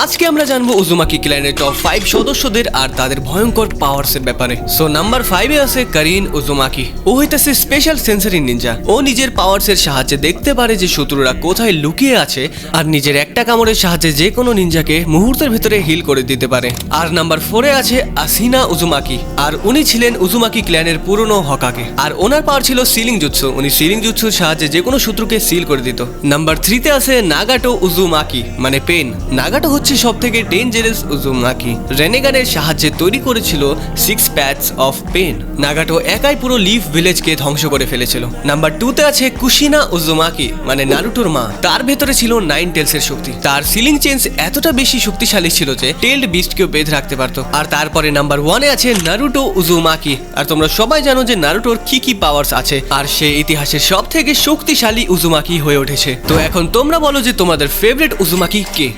আজকে আমরা জানব উজুমাকি ক্ল্যানের টপ ফাইভ সদস্যদের আর তাদের ভয়ঙ্কর পাওয়ার্স এর ব্যাপারে। সো নাম্বার ফাইভে আছে কারিন উজুমাকি ও হইতেছে স্পেশাল সেন্সারি নিনজা ও নিজের পাওয়ার্স এর সাহায্যে দেখতে পারে যে শত্রুরা কোথায় লুকিয়ে আছে আর নিজের একটা কামড়ের সাহায্যে যে কোনো নিনজাকে মুহূর্তের ভিতরে হিল করে দিতে পারে। আর নাম্বার ফোরে আছে আসিনা উজুমাকি আর উনি ছিলেন উজুমাকি ক্ল্যানের পুরনো হকাকে। আর ওনার পাওয়ার ছিল সিলিং জুৎসু উনি সিলিং জুৎসুর সাহায্যে যে কোনো শত্রুকে সিল করে দিত। নাম্বার থ্রিতে আছে নাগাটো উজুমাকি মানে পেন নাগাটো হচ্ছে সব থেকে ডেঞ্জারাস উজুমাকি রেনেগানের সাহায্যে তৈরি করেছিল six paths of pain Nagato একাই পুরো লিফ ভিলেজকে ধ্বংস করে ফেলেছিল। নাম্বার টুতে আছে কুশিনা উজুমাকি মানে নারুটোর মা। তার ভেতরে ছিল নাইন টেলস এর শক্তি। তার সিলিং চেঞ্জ এতটা বেশি শক্তিশালী ছিল যে টেল্ড বিস্টকেও বেঁধে রাখতে পারতো। আর তারপরে নাম্বার ওয়ানে আছে নারুটো উজুমাকি। আর তোমরা সবাই জানো যে নারুটোর কি কি পাওয়ার্স আছে, আর সে ইতিহাসের সব থেকে শক্তিশালী উজুমাকি হয়ে উঠেছে। তো এখন তোমরা বলো যে তোমাদের ফেভারিট উজুমাকি কে?